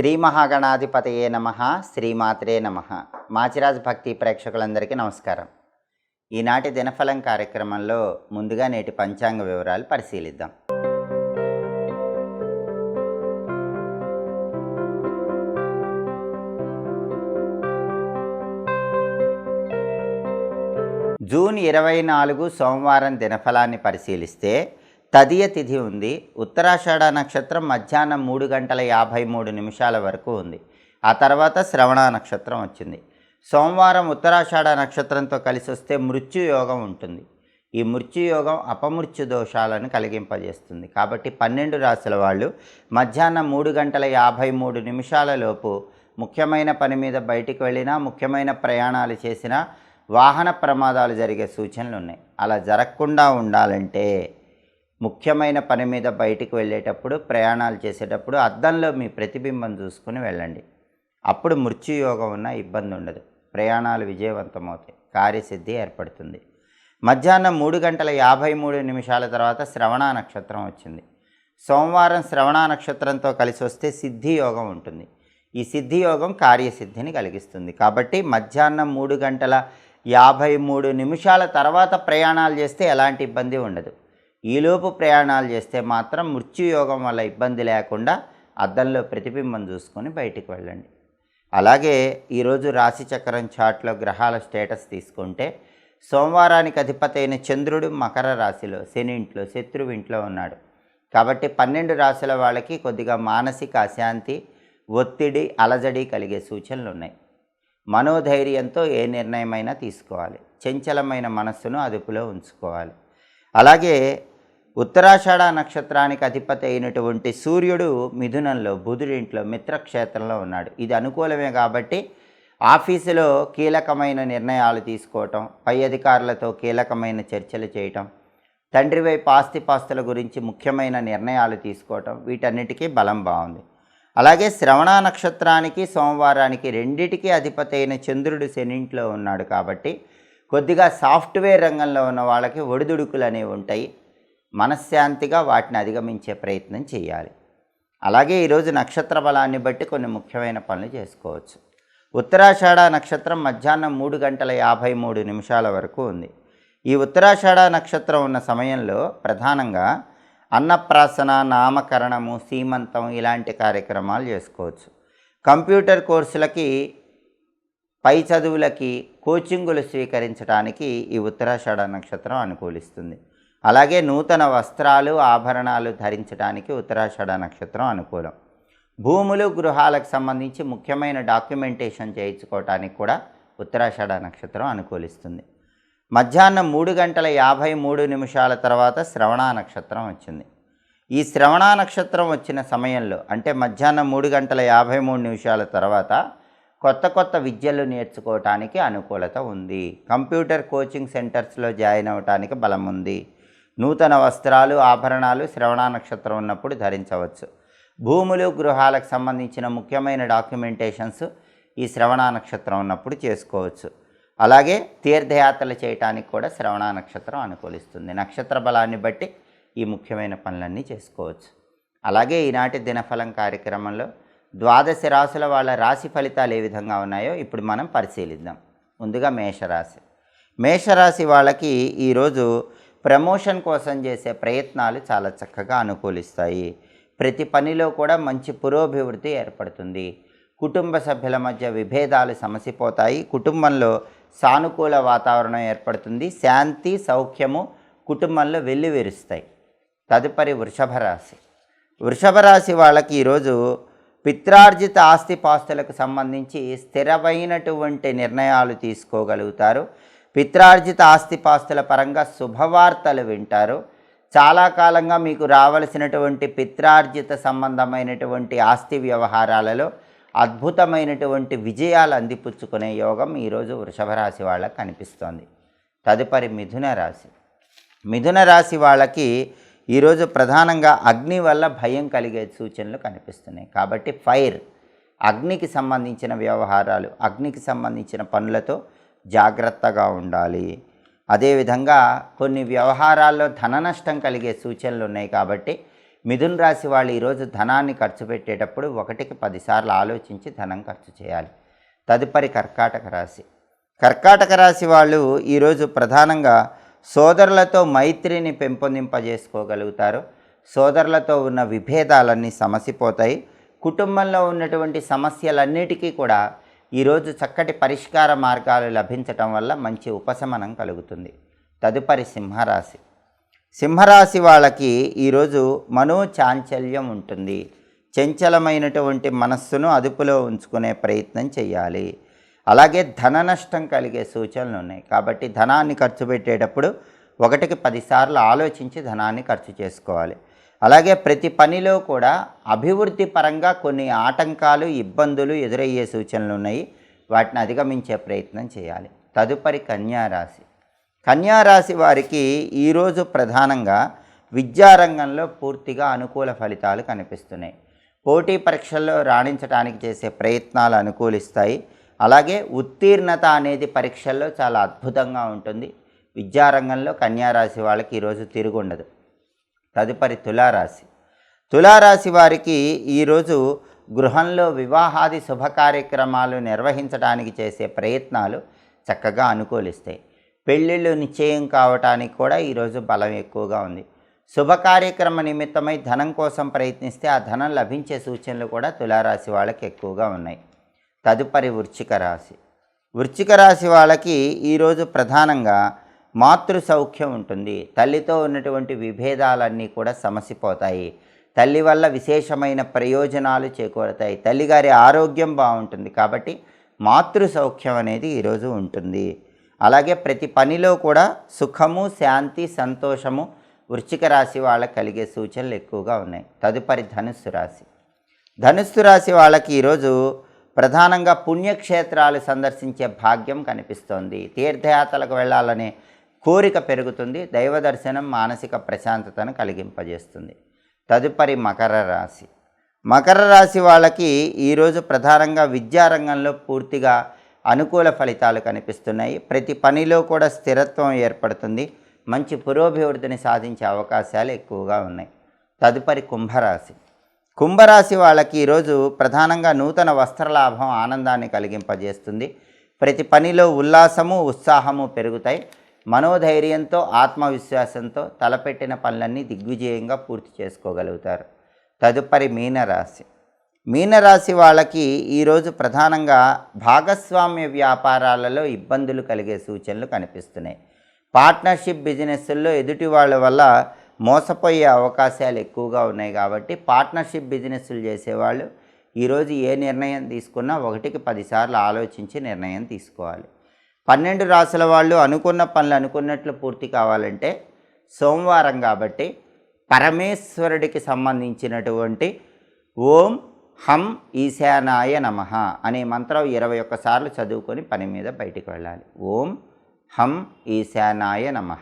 శ్రీ మహాగణాధిపతయే నమ శ్రీమాత్రే నమ. మాచిరాజ్ భక్తి ప్రేక్షకులందరికీ నమస్కారం. ఈనాటి దినఫలం కార్యక్రమంలో ముందుగా నేటి పంచాంగ వివరాలు పరిశీలిద్దాం. జూన్ ఇరవై నాలుగు సోమవారం దినఫలాన్ని పరిశీలిస్తే తదియ తిథి ఉంది. ఉత్తరాషాఢ నక్షత్రం మధ్యాహ్నం మూడు గంటల యాభై మూడు నిమిషాల వరకు ఉంది. ఆ తర్వాత శ్రవణ నక్షత్రం వచ్చింది. సోమవారం ఉత్తరాషాఢ నక్షత్రంతో కలిసి వస్తే మృత్యు యోగం ఉంటుంది. ఈ మృత్యుయోగం అపమృత్యు దోషాలను కలిగింపజేస్తుంది. కాబట్టి పన్నెండు రాశుల వాళ్ళు మధ్యాహ్నం మూడు గంటల యాభై మూడు నిమిషాలలోపు ముఖ్యమైన పని మీద బయటికి వెళ్ళినా ముఖ్యమైన ప్రయాణాలు చేసినా వాహన ప్రమాదాలు జరిగే సూచనలు ఉన్నాయి. అలా జరగకుండా ఉండాలంటే ముఖ్యమైన పని మీద బయటికి వెళ్ళేటప్పుడు ప్రయాణాలు చేసేటప్పుడు అద్దంలో మీ ప్రతిబింబం చూసుకుని వెళ్ళండి. అప్పుడు మృత్యుయోగం ఉన్న ఇబ్బంది ఉండదు. ప్రయాణాలు విజయవంతమవుతాయి. కార్యసిద్ధి ఏర్పడుతుంది. మధ్యాహ్నం మూడు గంటల యాభై మూడు నిమిషాల తర్వాత శ్రవణ నక్షత్రం వచ్చింది. సోమవారం శ్రవణ నక్షత్రంతో కలిసి వస్తే సిద్ధి యోగం ఉంటుంది. ఈ సిద్ధి యోగం కార్యసిద్ధిని కలిగిస్తుంది. కాబట్టి మధ్యాహ్నం మూడు గంటల యాభై మూడు నిమిషాల తర్వాత ప్రయాణాలు చేస్తే ఎలాంటి ఇబ్బంది ఉండదు. ఈలోపు ప్రయాణాలు చేస్తే మాత్రం మృత్యుయోగం వల్ల ఇబ్బంది లేకుండా అద్దంలో ప్రతిబింబం చూసుకొని బయటికి వెళ్ళండి. అలాగే ఈరోజు రాశి చక్రం చాట్లో గ్రహాల స్టేటస్ తీసుకుంటే సోమవారానికి అధిపతి అయిన చంద్రుడు మకర రాశిలో శని ఇంట్లో శత్రువు ఇంట్లో ఉన్నాడు. కాబట్టి పన్నెండు రాశుల వాళ్ళకి కొద్దిగా మానసిక అశాంతి ఒత్తిడి అలజడి కలిగే సూచనలు ఉన్నాయి. మనోధైర్యంతో ఏ నిర్ణయమైనా తీసుకోవాలి. చంచలమైన మనస్సును అదుపులో ఉంచుకోవాలి. అలాగే ఉత్తరాషాఢ నక్షత్రానికి అధిపతి అయినటువంటి సూర్యుడు మిథునంలో బుధుడింట్లో మిత్రక్షేత్రంలో ఉన్నాడు. ఇది అనుకూలమే కాబట్టి ఆఫీసులో కీలకమైన నిర్ణయాలు తీసుకోవటం పై అధికారులతో కీలకమైన చర్చలు చేయటం తండ్రి వైపు ఆస్తిపాస్తుల గురించి ముఖ్యమైన నిర్ణయాలు తీసుకోవటం వీటన్నిటికీ బలం బాగుంది. అలాగే శ్రవణ నక్షత్రానికి సోమవారానికి రెండిటికి అధిపతి అయిన చంద్రుడు శనింట్లో ఉన్నాడు కాబట్టి కొద్దిగా సాఫ్ట్వేర్ రంగంలో ఉన్న వాళ్ళకి ఒడిదుడుకులు అనేవి ఉంటాయి. మనశ్శాంతిగా వాటిని అధిగమించే ప్రయత్నం చేయాలి. అలాగే ఈరోజు నక్షత్ర బలాన్ని బట్టి కొన్ని ముఖ్యమైన పనులు చేసుకోవచ్చు. ఉత్తరాషాఢ నక్షత్రం మధ్యాహ్నం మూడు గంటల యాభై మూడు నిమిషాల వరకు ఉంది. ఈ ఉత్తరాషాఢ నక్షత్రం ఉన్న సమయంలో ప్రధానంగా అన్నప్రాసన నామకరణము సీమంతం ఇలాంటి కార్యక్రమాలు చేసుకోవచ్చు. కంప్యూటర్ కోర్సులకి పై చదువులకి కోచింగులు స్వీకరించడానికి ఈ ఉత్తరాషాఢ నక్షత్రం అనుకూలిస్తుంది. అలాగే నూతన వస్త్రాలు ఆభరణాలు ధరించడానికి ఉత్తరాషాఢ నక్షత్రం అనుకూలం. భూములు గృహాలకు సంబంధించి ముఖ్యమైన డాక్యుమెంటేషన్ చేయించుకోవటానికి కూడా ఉత్తరాషాఢ నక్షత్రం అనుకూలిస్తుంది. మధ్యాహ్నం మూడు గంటల యాభై మూడు నిమిషాల తర్వాత శ్రవణ నక్షత్రం వచ్చింది. ఈ శ్రవణ నక్షత్రం వచ్చిన సమయంలో అంటే మధ్యాహ్నం మూడు గంటల యాభై మూడు నిమిషాల తర్వాత కొత్త కొత్త విద్యలు నేర్చుకోవటానికి అనుకూలత ఉంది. కంప్యూటర్ కోచింగ్ సెంటర్స్లో జాయిన్ అవ్వటానికి బలం ఉంది. నూతన వస్త్రాలు ఆభరణాలు శ్రవణ నక్షత్రం ఉన్నప్పుడు ధరించవచ్చు. భూములు గృహాలకు సంబంధించిన ముఖ్యమైన డాక్యుమెంటేషన్స్ ఈ శ్రవణ నక్షత్రం ఉన్నప్పుడు చేసుకోవచ్చు. అలాగే తీర్థయాత్రలు చేయటానికి కూడా శ్రవణ నక్షత్రం అనుకూలిస్తుంది. నక్షత్ర బలాన్ని బట్టి ఈ ముఖ్యమైన పనులన్నీ చేసుకోవచ్చు. అలాగే ఈనాటి దినఫలం కార్యక్రమంలో ద్వాదశ రాశుల వాళ్ళ రాశి ఫలితాలు ఏ విధంగా ఉన్నాయో ఇప్పుడు మనం పరిశీలిద్దాం. ముందుగా మేషరాశి. మేషరాశి వాళ్ళకి ఈరోజు ప్రమోషన్ కోసం చేసే ప్రయత్నాలు చాలా చక్కగా అనుకూలిస్తాయి. ప్రతి పనిలో కూడా మంచి పురోభివృద్ధి ఏర్పడుతుంది. కుటుంబ సభ్యుల మధ్య విభేదాలు సమసిపోతాయి. కుటుంబంలో సానుకూల వాతావరణం ఏర్పడుతుంది. శాంతి సౌఖ్యము కుటుంబంలో వెల్లివిరుస్తాయి. తదుపరి వృషభ రాశి. వృషభ రాశి వాళ్ళకి ఈరోజు పిత్రార్జిత ఆస్తిపాస్తులకు సంబంధించి స్థిరమైనటువంటి నిర్ణయాలు తీసుకోగలుగుతారు. పిత్రార్జిత ఆస్తిపాస్తుల పరంగా శుభవార్తలు వింటారు. చాలా కాలంగా మీకు రావలసినటువంటి పిత్రార్జిత సంబంధమైనటువంటి ఆస్తి వ్యవహారాలలో అద్భుతమైనటువంటి విజయాలు అందిపుచ్చుకునే యోగం ఈరోజు వృషభ రాశి వాళ్ళకి కనిపిస్తోంది. తదుపరి మిథున రాశి. మిథున రాశి వాళ్ళకి ఈరోజు ప్రధానంగా అగ్ని వల్ల భయం కలిగే సూచనలు కనిపిస్తున్నాయి. కాబట్టి ఫైర్ అగ్నికి సంబంధించిన వ్యవహారాలు అగ్నికి సంబంధించిన పనులతో జాగ్రత్తగా ఉండాలి. అదేవిధంగా కొన్ని వ్యవహారాల్లో ధన నష్టం కలిగే సూచనలు ఉన్నాయి కాబట్టి మిథున్ రాశి వాళ్ళు ఈరోజు ధనాన్ని ఖర్చు పెట్టేటప్పుడు ఒకటికి పదిసార్లు ఆలోచించి ధనం ఖర్చు చేయాలి. తదుపరి కర్కాటక రాశి. కర్కాటక రాశి వాళ్ళు ఈరోజు ప్రధానంగా సోదరులతో మైత్రిని పెంపొందింపజేసుకోగలుగుతారు. సోదరులతో ఉన్న విభేదాలన్నీ సమసిపోతాయి. కుటుంబంలో ఉన్నటువంటి సమస్యలన్నిటికీ కూడా ఈరోజు చక్కటి పరిష్కార మార్గాలు లభించటం వల్ల మంచి ఉపశమనం కలుగుతుంది. తదుపరి సింహరాశి. సింహరాశి వాళ్ళకి ఈరోజు మనోచాంచల్యం ఉంటుంది. చంచలమైనటువంటి మనస్సును అదుపులో ఉంచుకునే ప్రయత్నం చేయాలి. అలాగే ధన నష్టం కలిగే సూచనలు ఉన్నాయి. కాబట్టి ధనాన్ని ఖర్చు పెట్టేటప్పుడు ఒకటికి పదిసార్లు ఆలోచించి ధనాన్ని ఖర్చు చేసుకోవాలి. అలాగే ప్రతి పనిలో కూడా అభివృద్ధి పరంగా కొన్ని ఆటంకాలు ఇబ్బందులు ఎదురయ్యే సూచనలు ఉన్నాయి. వాటిని అధిగమించే ప్రయత్నం చేయాలి. తదుపరి కన్యారాశి. కన్యారాశి వారికి ఈరోజు ప్రధానంగా విద్యారంగంలో పూర్తిగా అనుకూల ఫలితాలు కనిపిస్తున్నాయి. పోటీ పరీక్షల్లో రాణించడానికి చేసే ప్రయత్నాలు అనుకూలిస్తాయి. అలాగే ఉత్తీర్ణత అనేది పరీక్షల్లో చాలా అద్భుతంగా ఉంటుంది. విద్యారంగంలో కన్యారాశి వాళ్ళకి ఈరోజు తిరుగుండదు. తదుపరి తులారాశి. తులారాశి వారికి ఈరోజు గృహంలో వివాహాది శుభ కార్యక్రమాలు నిర్వహించడానికి చేసే ప్రయత్నాలు చక్కగా అనుకూలిస్తాయి. పెళ్ళిళ్ళు నిశ్చయం కావటానికి కూడా ఈరోజు బలం ఎక్కువగా ఉంది. శుభ కార్యక్రమ నిమిత్తమై ధనం కోసం ప్రయత్నిస్తే ఆ ధనం లభించే సూచనలు కూడా తులారాశి వాళ్ళకి ఎక్కువగా ఉన్నాయి. తదుపరి వృచ్చిక రాశి. వృచ్చిక రాశి వాళ్ళకి ఈరోజు ప్రధానంగా మాతృ సౌఖ్యం ఉంటుంది. తల్లితో ఉన్నటువంటి విభేదాలన్నీ కూడా సమసిపోతాయి. తల్లి వల్ల విశేషమైన ప్రయోజనాలు చేకూరతాయి. తల్లిగారి ఆరోగ్యం బాగుంటుంది కాబట్టి మాతృ సౌఖ్యం అనేది ఈరోజు ఉంటుంది. అలాగే ప్రతి పనిలో కూడా సుఖము శాంతి సంతోషము వృశ్చిక రాశి వాళ్ళకి కలిగే సూచనలు ఎక్కువగా ఉన్నాయి. తదుపరి ధనుస్సు రాశి. ధనుస్సు రాశి వాళ్ళకి ఈరోజు ప్రధానంగా పుణ్యక్షేత్రాలు సందర్శించే భాగ్యం కనిపిస్తోంది. తీర్థయాత్రలకు వెళ్ళాలనే కోరిక పెరుగుతుంది దైవ దర్శనం మానసిక ప్రశాంతతను కలిగింపజేస్తుంది. తదుపరి మకర రాశి. మకర రాశి వాళ్ళకి ఈరోజు ప్రధానంగా విద్యారంగంలో పూర్తిగా అనుకూల ఫలితాలు కనిపిస్తున్నాయి. ప్రతి పనిలో కూడా స్థిరత్వం ఏర్పడుతుంది. మంచి పురోభివృద్ధిని సాధించే అవకాశాలు ఎక్కువగా ఉన్నాయి. తదుపరి కుంభరాశి. కుంభరాశి వాళ్ళకి ఈరోజు ప్రధానంగా నూతన వస్త్రలాభం ఆనందాన్ని కలిగింపజేస్తుంది. ప్రతి పనిలో ఉల్లాసము ఉత్సాహము పెరుగుతాయి. మనోధైర్యంతో ఆత్మవిశ్వాసంతో తలపెట్టిన పనులన్నీ దిగ్విజయంగా పూర్తి చేసుకోగలుగుతారు. తదుపరి మీనరాశి. మీనరాశి వాళ్ళకి ఈరోజు ప్రధానంగా భాగస్వామ్య వ్యాపారాలలో ఇబ్బందులు కలిగే సూచనలు కనిపిస్తున్నాయి. పార్ట్నర్షిప్ బిజినెస్ల్లో ఎదుటి వాళ్ళ వల్ల మోసపోయే అవకాశాలు ఎక్కువగా ఉన్నాయి కాబట్టి పార్ట్నర్షిప్ బిజినెస్లు చేసేవాళ్ళు ఈరోజు ఏ నిర్ణయం తీసుకున్నా ఒకటికి పదిసార్లు ఆలోచించి నిర్ణయం తీసుకోవాలి. పన్నెండు రాసుల వాళ్ళు అనుకున్న పనులు అనుకున్నట్లు పూర్తి కావాలంటే సోమవారం కాబట్టి పరమేశ్వరుడికి సంబంధించినటువంటి ఓం హం ఈశానాయ నమ అనే మంత్రం ఇరవై ఒక్కసార్లు చదువుకొని పని మీద బయటికి వెళ్ళాలి. ఓం హం ఈశానాయ నమ.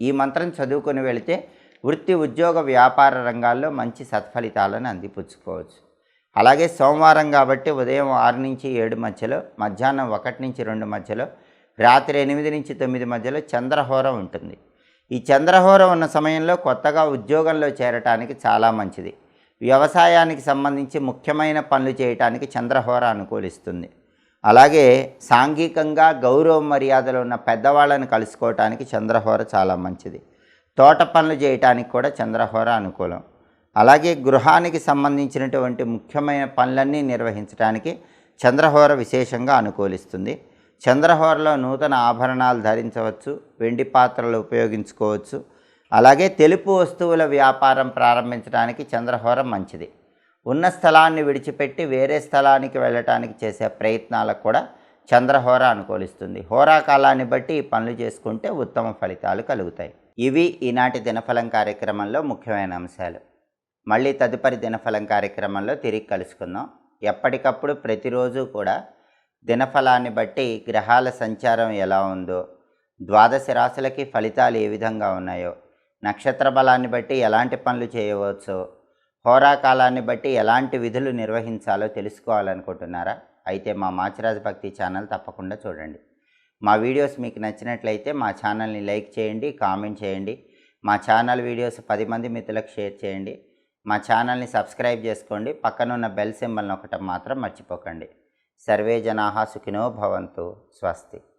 ఈ మంత్రం చదువుకొని వెళితే వృత్తి ఉద్యోగ వ్యాపార రంగాల్లో మంచి సత్ఫలితాలను అందిపుచ్చుకోవచ్చు. అలాగే సోమవారం కాబట్టి ఉదయం ఆరు నుంచి ఏడు మధ్యలో మధ్యాహ్నం ఒకటి నుంచి రెండు మధ్యలో రాత్రి ఎనిమిది నుంచి తొమ్మిది మధ్యలో చంద్రహోరం ఉంటుంది. ఈ చంద్రహోరం ఉన్న సమయంలో కొత్తగా ఉద్యోగంలో చేరటానికి చాలా మంచిది. వ్యవసాయానికి సంబంధించి ముఖ్యమైన పనులు చేయటానికి చంద్రహోర అనుకూలిస్తుంది. అలాగే సాంఘికంగా గౌరవ మర్యాదలు ఉన్న పెద్దవాళ్ళని కలుసుకోవటానికి చంద్రహోర చాలా మంచిది. తోట పనులు చేయటానికి కూడా చంద్రహోర అనుకూలం. అలాగే గృహానికి సంబంధించినటువంటి ముఖ్యమైన పనులన్నీ నిర్వహించడానికి చంద్రహోర విశేషంగా అనుకూలిస్తుంది. చంద్రహోరలో నూతన ఆభరణాలు ధరించవచ్చు వెండి పాత్రలు ఉపయోగించుకోవచ్చు. అలాగే తెలుపు వస్తువుల వ్యాపారం ప్రారంభించడానికి చంద్రహోరం మంచిది. ఉన్న స్థలాన్ని విడిచిపెట్టి వేరే స్థలానికి వెళ్ళటానికి చేసే ప్రయత్నాలకు కూడా చంద్రహోర అనుకూలిస్తుంది. హోరా కాలాన్ని బట్టి ఈ పనులు చేసుకుంటే ఉత్తమ ఫలితాలు కలుగుతాయి. ఇవి ఈనాటి దినఫలం కార్యక్రమంలో ముఖ్యమైన అంశాలు. మళ్ళీ తదుపరి దినఫలం కార్యక్రమంలో తిరిగి కలుసుకుందాం. ఎప్పటికప్పుడు ప్రతిరోజు కూడా దినఫలాన్ని బట్టి గ్రహాల సంచారం ఎలా ఉందో ద్వాదశ రాశులకి ఫలితాలు ఏ విధంగా ఉన్నాయో నక్షత్ర బలాన్ని బట్టి ఎలాంటి పనులు చేయవచ్చో హోరాకాలాన్ని బట్టి ఎలాంటి విధులు నిర్వహించాలో తెలుసుకోవాలనుకుంటున్నారా? అయితే మా మాచిరాజ్ భక్తి ఛానల్ తప్పకుండా చూడండి. మా వీడియోస్ మీకు నచ్చినట్లయితే మా ఛానల్ని లైక్ చేయండి కామెంట్ చేయండి. మా ఛానల్ వీడియోస్ పది మంది మిత్రులకు షేర్ చేయండి. మా ఛానల్ని సబ్స్క్రైబ్ చేసుకోండి. పక్కనున్న బెల్ సింబల్ నొక్కటం మాత్రం మర్చిపోకండి. సర్వే జనాహ సుఖినో భవంతు. స్వస్తి.